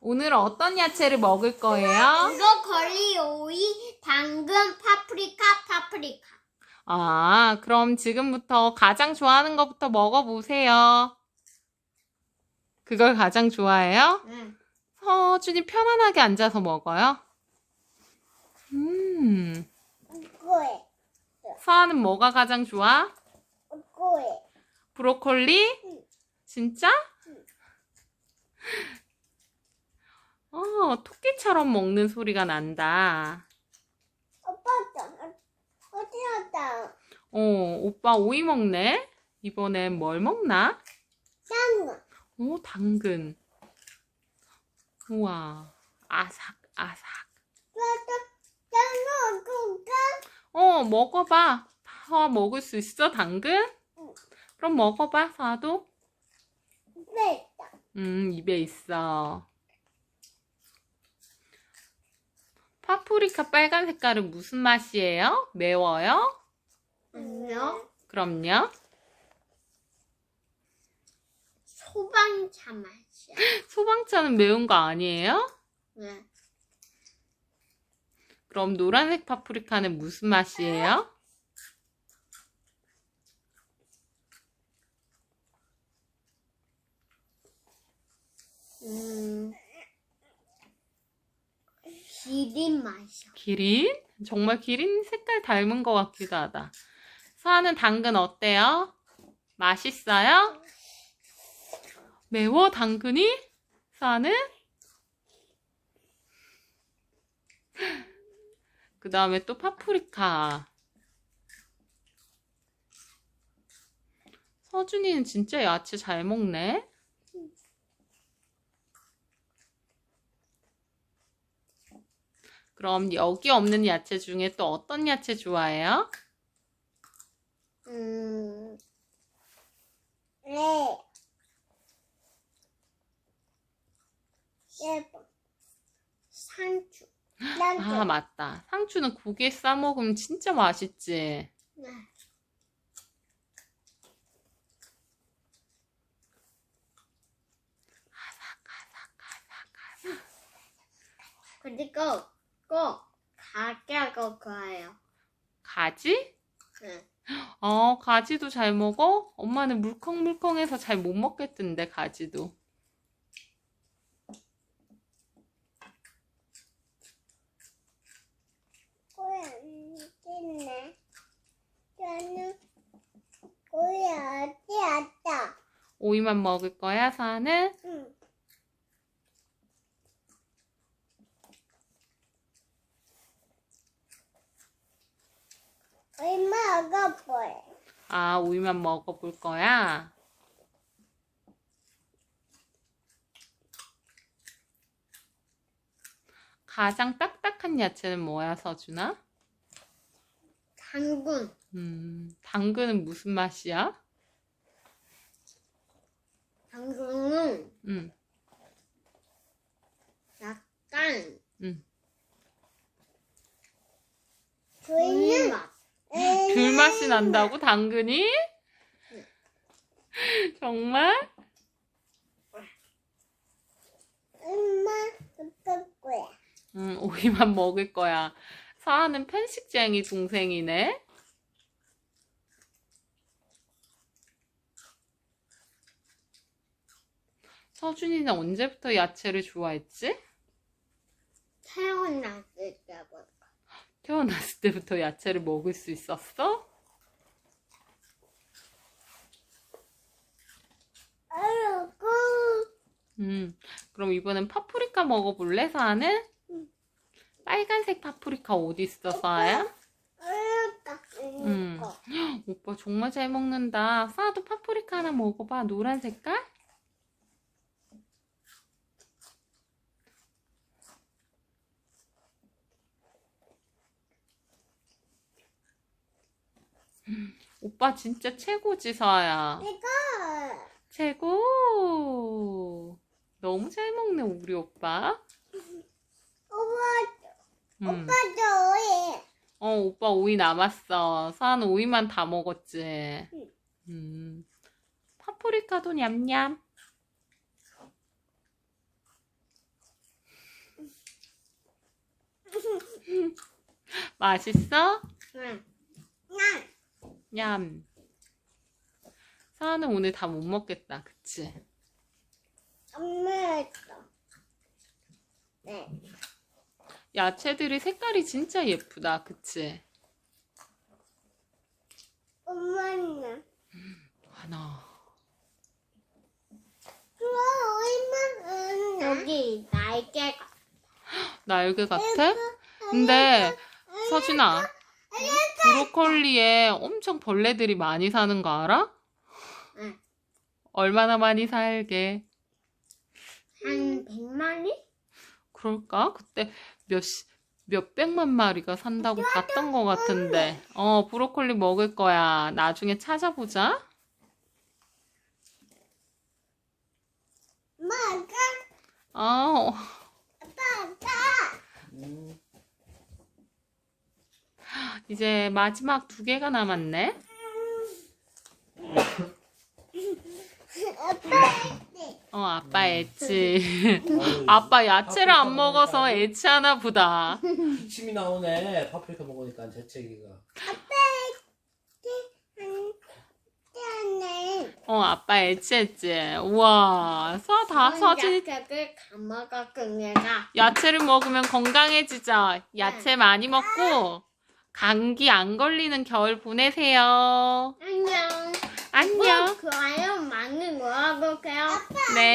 오늘 어떤 야채를 먹을 거예요? 브로콜리, 오이, 당근, 파프리카, 파프리카. 아, 그럼 지금부터 가장 좋아하는 것부터 먹어보세요. 그걸 가장 좋아해요? 응. 서준이 편안하게 앉아서 먹어요. 음, 꼬에, 서아는 뭐가 가장 좋아? 꼬에. 브로콜리? 응. 진짜? 어, 토끼처럼 먹는 소리가 난다. 오빠, 어디 갔다? 어, 오빠 오이 먹네? 이번엔 뭘 먹나? 당근. 오, 당근. 우와, 아삭, 아삭. 당근? 어, 먹어봐. 서아 먹을 수 있어, 당근? 응. 그럼 먹어봐, 서아도. 네. 음, 입에 있어. 파프리카 빨간 색깔은 무슨 맛이에요? 매워요? 아니요. 그럼요. 소방차 맛이야. 소방차는 매운 거 아니에요? 네. 그럼 노란색 파프리카는 무슨 맛이에요? 음. 기린 맛이야. 기린? 정말 기린 색깔 닮은 것 같기도 하다. 서아는 당근 어때요? 맛있어요? 매워, 당근이? 서아는? 그 다음에 또 파프리카. 서준이는 진짜 야채 잘 먹네. 그럼 여기 없는 야채 중에 또 어떤 야채 좋아해요? 음. 네. 예뻐. 상추. 아, 맞다. 상추는 고기에 싸 먹으면 진짜 맛있지. 네. 그리고 꼭 가게하고 가요. 가지? 네. 어, 가지도 잘 먹어? 엄마는 물컹물컹해서 잘 못 먹겠던데, 가지도. 꼬야 있네. 저는 꼬야 어디 왔다. 오이만 먹을 거야, 사는? 응. 얼마 먹어볼? 아, 오이만 먹어볼 거야? 가장 딱딱한 야채는 뭐야, 서준아? 당근. 음, 당근은 무슨 맛이야? 당근은 음, 약간 음. 귤맛 이 난다고, 당근이? 정말? 엄마 어떨 거야? 음, 오이만 먹을 거야. 사아는 편식쟁이 동생이네. 서준이는 언제부터 야채를 좋아했지? 태어났을 때부터. 태어났을 때부터 야채를 먹을 수 있었어? 음, 그럼 이번엔 파프리카 먹어볼래, 사아는? 응. 빨간색 파프리카 어디 있어? 어렵다. 음. 오빠 정말 잘 먹는다. 사아도 파프리카 하나 먹어봐. 노란 색깔? 오빠 진짜 최고 지사야. 최고. 최고. 너무 잘 먹네 우리 오빠. 오빠 음. 오빠 저 어 오빠 오이 남았어. 서한 오이만 다 먹었지. 음. 파프리카도 냠냠. 맛있어? 응. 난 냠. 서아는 오늘 다 못 먹겠다. 그치? 엄마였어. 네. 야채들이 색깔이 진짜 예쁘다. 그치? 엄마는 하나. 그럼 엄마는 여기 날개가. 날개 같아? 근데 서준아, 브로콜리에 엄청 벌레들이 많이 사는 거 알아? 응. 얼마나 많이 살게? 한 100마리? 그럴까? 그때 몇, 시- 몇 백만 마리가 산다고 봤던 것 같은데. 어, 브로콜리 먹을 거야. 나중에 찾아보자. 엄마가 어, 음, 이제 마지막 두 개가 남았네. 아빠 어, 아빠 엣지. 어이, 아빠 야채를 안 먹어서 엣지 하나 보다. 침이 나오네. 파프리카 먹으니까 재채기가. 어, 아빠 엣지 엣지. 우와, 서 다 서진 야채를 감아가 그녀가 야채를 먹으면 건강해지죠. 야채 많이 먹고 감기 안 걸리는 겨울 보내세요. 안녕. 안녕. 좋아요 많이 눌러주세요. 네.